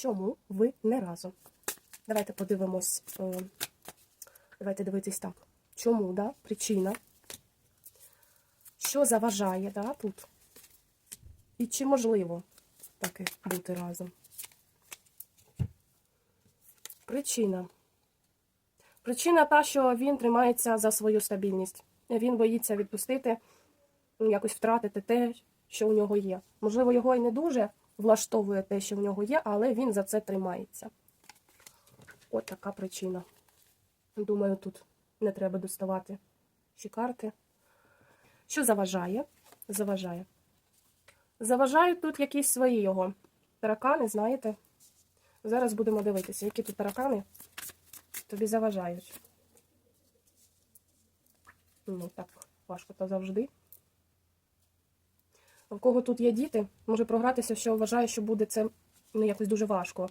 чому ви не разом? Давайте подивимось. е, Давайте дивитись так. Чому, да? Причина. Що заважає, да, тут? І чи можливо таки бути разом? Причина. Причина та, що він тримається за свою стабільність. Він боїться відпустити, якось втратити те, що у нього є. Можливо, його і не дуже влаштовує те, що в нього є, але він за це тримається. От така причина. Думаю, тут не треба доставати ще карти. Що заважає? Заважає. Заважають тут якісь свої його таракани, знаєте? Зараз будемо дивитися, які тут таракани тобі заважають. Ну, так, важко то завжди. У кого тут є діти, може програтися, що вважає, що буде це ну, якось дуже важко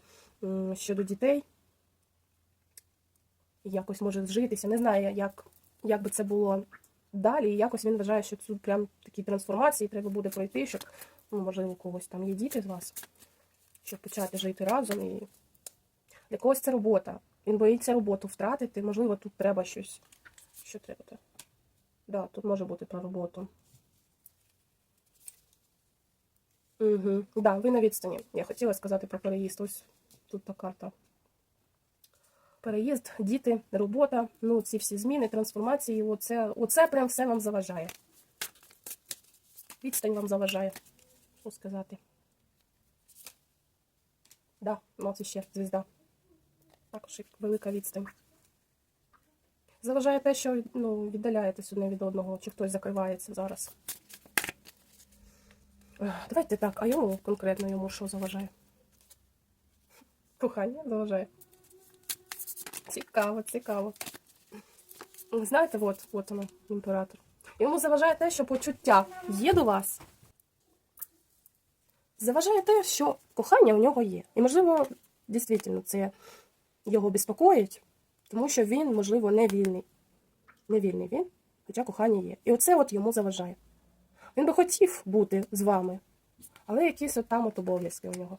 щодо дітей. Якось може зжитися. Не знаю, як, як би це було далі. І якось він вважає, що тут прям такі трансформації треба буде пройти, щоб, ну, можливо, у когось там є діти з вас, щоб почати жити разом. І для когось це робота. Він боїться роботу втратити. Можливо, тут треба щось. Що треба? Так, да, тут може бути про роботу. Угу. Да, ви на відстані. Я хотіла сказати про переїзд. Ось тут та карта. Переїзд, діти, робота, ну, ці всі зміни, трансформації, оце, оце прям все вам заважає. Відстань вам заважає. Що сказати? Да, ну це ще звізда. Також велика відстань. Заважає те, що ну, віддаляєтесь одне від одного, чи хтось закривається зараз. Давайте так, а йому конкретно йому що заважає? Кохання заважає. Цікаво, цікаво. Знаєте, от, от воно, імператор. Йому заважає те, що почуття є до вас. Заважає те, що кохання у нього є. І, можливо, дійсно це його безпокоїть, тому що він, можливо, не вільний. Не вільний він, хоча кохання є. І оце от йому заважає. Він би хотів бути з вами, але якісь от там от обов'язки у нього.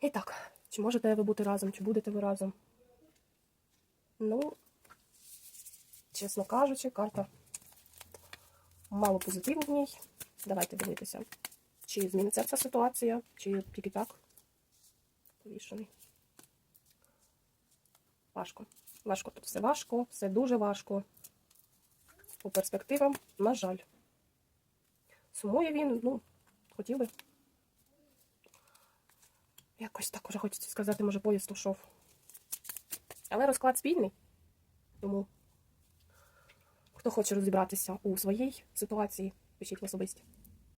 І так, чи можете ви бути разом, чи будете ви разом? Ну, чесно кажучи, карта мало позитиву в ній. Давайте дивитися, чи зміниться ця ситуація, чи тільки так. Повішений. Важко. Важко тут все важко, все дуже важко. По перспективам, на жаль. Сумує він, ну, хотів би. Якось так уже хочеться сказати, може, поїзд ушов. Але розклад спільний. Тому, хто хоче розібратися у своїй ситуації, пишіть в особисті.